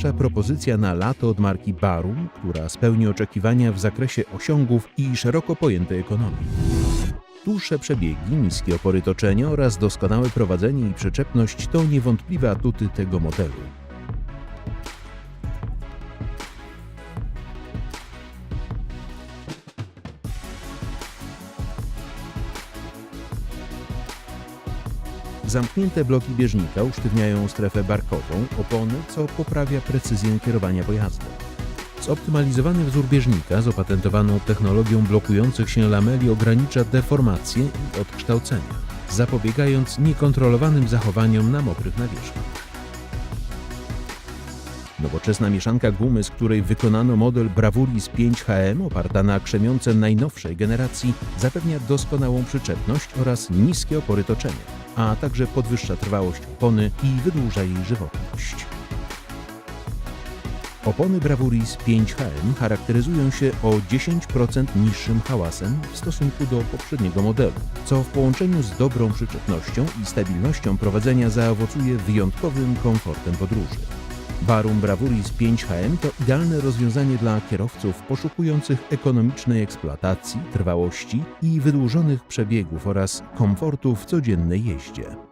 5HM to najnowsza propozycja na lato od marki Barum, która spełni oczekiwania w zakresie osiągów i szeroko pojętej ekonomii. Dłuższe przebiegi, niskie opory toczenia oraz doskonałe prowadzenie i przyczepność to niewątpliwe atuty tego modelu. Zamknięte bloki bieżnika usztywniają strefę barkową, opony, co poprawia precyzję kierowania pojazdem. Zoptymalizowany wzór bieżnika z opatentowaną technologią blokujących się lameli ogranicza deformacje i odkształcenia, zapobiegając niekontrolowanym zachowaniom na mokrych nawierzchniach. Nowoczesna mieszanka gumy, z której wykonano model Bravuris 5HM oparta na krzemiące najnowszej generacji, zapewnia doskonałą przyczepność oraz niskie opory toczenia, a także podwyższa trwałość opony i wydłuża jej żywotność. Opony Bravuris 5HM charakteryzują się o 10% niższym hałasem w stosunku do poprzedniego modelu, co w połączeniu z dobrą przyczepnością i stabilnością prowadzenia zaowocuje wyjątkowym komfortem podróży. Barum Bravuris 5HM to idealne rozwiązanie dla kierowców poszukujących ekonomicznej eksploatacji, trwałości i wydłużonych przebiegów oraz komfortu w codziennej jeździe.